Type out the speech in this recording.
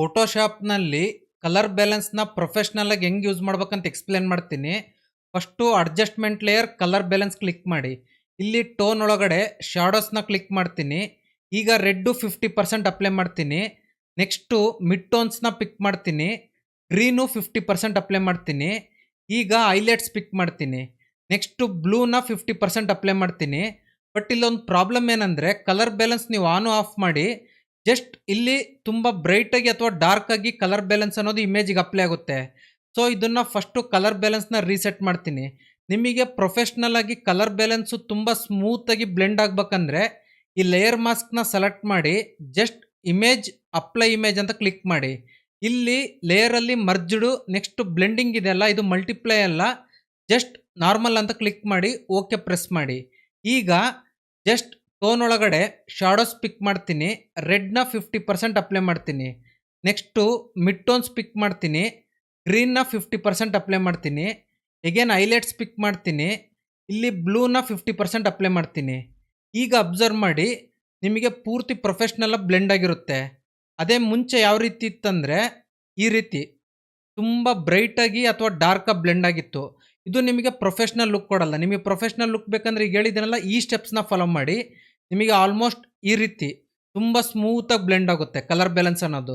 ಫೋಟೋಶಾಪ್ನಲ್ಲಿ colour ಬ್ಯಾಲೆನ್ಸ್ನ ಪ್ರೊಫೆಷ್ನಲಾಗಿ ಹೆಂಗೆ use ಮಾಡ್ಬೇಕಂತ explain ಮಾಡ್ತೀನಿ. First adjustment layer colour balance click ಮಾಡಿ. ಇಲ್ಲಿ ಟೋನ್ ಒಳಗಡೆ ಶಾಡೋಸ್ನ ಕ್ಲಿಕ್ ಮಾಡ್ತೀನಿ. ಈಗ ರೆಡ್ಡು ಫಿಫ್ಟಿ ಪರ್ಸೆಂಟ್ ಅಪ್ಲೈ ಮಾಡ್ತೀನಿ. ನೆಕ್ಸ್ಟು ಮಿಡ್ ಟೋನ್ಸ್ನ ಪಿಕ್ ಮಾಡ್ತೀನಿ. ಗ್ರೀನು ಫಿಫ್ಟಿ ಪರ್ಸೆಂಟ್ ಅಪ್ಲೈ ಮಾಡ್ತೀನಿ. ಈಗ ಐಲೈಟ್ಸ್ ಪಿಕ್ ಮಾಡ್ತೀನಿ. ನೆಕ್ಸ್ಟು ಬ್ಲೂನ ಫಿಫ್ಟಿ ಪರ್ಸೆಂಟ್ ಅಪ್ಲೈ ಮಾಡ್ತೀನಿ. ಬಟ್ ಇಲ್ಲೊಂದು ಪ್ರಾಬ್ಲಮ್ ಏನಂದರೆ ಕಲರ್ ಬ್ಯಾಲೆನ್ಸ್ ನೀವು ಆನು ಆಫ್ ಮಾಡಿ ಜಸ್ಟ್ ಇಲ್ಲಿ ತುಂಬ ಬ್ರೈಟಾಗಿ ಅಥವಾ ಡಾರ್ಕ್ ಆಗಿ ಕಲರ್ ಬ್ಯಾಲೆನ್ಸ್ ಅನ್ನೋದು ಇಮೇಜಿಗೆ ಅಪ್ಲೈ ಆಗುತ್ತೆ. ಸೊ ಇದನ್ನು ಫಸ್ಟು ಕಲರ್ ಬ್ಯಾಲೆನ್ಸ್ನ ರೀಸೆಟ್ ಮಾಡ್ತೀನಿ. ನಿಮಗೆ ಪ್ರೊಫೆಷ್ನಲ್ ಆಗಿ ಕಲರ್ ಬ್ಯಾಲೆನ್ಸು ತುಂಬ ಸ್ಮೂತಾಗಿ ಬ್ಲೆಂಡ್ ಆಗ್ಬೇಕಂದ್ರೆ ಈ ಲೇಯರ್ ಮಾಸ್ಕ್ನ ಸೆಲೆಕ್ಟ್ ಮಾಡಿ ಜಸ್ಟ್ ಇಮೇಜ್ ಅಪ್ಲೈ ಇಮೇಜ್ ಅಂತ ಕ್ಲಿಕ್ ಮಾಡಿ. ಇಲ್ಲಿ ಲೇಯರಲ್ಲಿ ಮರ್ಜ್ಡು ನೆಕ್ಸ್ಟ್ ಬ್ಲೆಂಡಿಂಗ್ ಇದೆಯಲ್ಲ ಇದು ಮಲ್ಟಿಪ್ಲೈ ಅಲ್ಲ ಜಸ್ಟ್ ನಾರ್ಮಲ್ ಅಂತ ಕ್ಲಿಕ್ ಮಾಡಿ ಓಕೆ ಪ್ರೆಸ್ ಮಾಡಿ. ಈಗ ಜಸ್ಟ್ ಟೋನ್ ಒಳಗಡೆ ಶಾಡೋಸ್ ಪಿಕ್ ಮಾಡ್ತೀನಿ. ರೆಡ್ನ ಫಿಫ್ಟಿ ಪರ್ಸೆಂಟ್ ಅಪ್ಲೈ ಮಾಡ್ತೀನಿ. ನೆಕ್ಸ್ಟು ಮಿಡ್ ಟೋನ್ಸ್ ಪಿಕ್ ಮಾಡ್ತೀನಿ. ಗ್ರೀನ್ನ ಫಿಫ್ಟಿ ಪರ್ಸೆಂಟ್ ಅಪ್ಲೈ ಮಾಡ್ತೀನಿ. ಎಗೇನ್ ಐಲೈಟ್ಸ್ ಪಿಕ್ ಮಾಡ್ತೀನಿ. ಇಲ್ಲಿ ಬ್ಲೂನ ಫಿಫ್ಟಿ ಪರ್ಸೆಂಟ್ ಅಪ್ಲೈ ಮಾಡ್ತೀನಿ. ಈಗ ಅಬ್ಸರ್ವ್ ಮಾಡಿ. ನಿಮಗೆ ಪೂರ್ತಿ ಪ್ರೊಫೆಷ್ನಲ್ಲ ಬ್ಲೆಂಡ್ ಆಗಿರುತ್ತೆ. ಅದೇ ಮುಂಚೆ ಯಾವ ರೀತಿ ಇತ್ತಂದರೆ, ಈ ರೀತಿ. ತುಂಬ ಬ್ರೈಟಾಗಿ ಅಥವಾ ಡಾರ್ಕಾಗಿ ಬ್ಲೆಂಡ್ ಆಗಿತ್ತು. ಇದು ನಿಮಗೆ ಪ್ರೊಫೆಷ್ನಲ್ ಲುಕ್ ಕೊಡಲ್ಲ. ನಿಮಗೆ ಪ್ರೊಫೆಷ್ನಲ್ ಲುಕ್ ಬೇಕಂದ್ರೆ ಈಗ ಹೇಳಿದ್ದೀನಲ್ಲ ಈ ಸ್ಟೆಪ್ಸ್ನ ಫಾಲೋ ಮಾಡಿ. ನಿಮಗೆ ಆಲ್ಮೋಸ್ಟ್ ಈ ರೀತಿ ತುಂಬ ಸ್ಮೂತಾಗಿ ಬ್ಲೆಂಡ್ ಆಗುತ್ತೆ ಕಲರ್ ಬ್ಯಾಲೆನ್ಸ್ ಅನ್ನೋದು.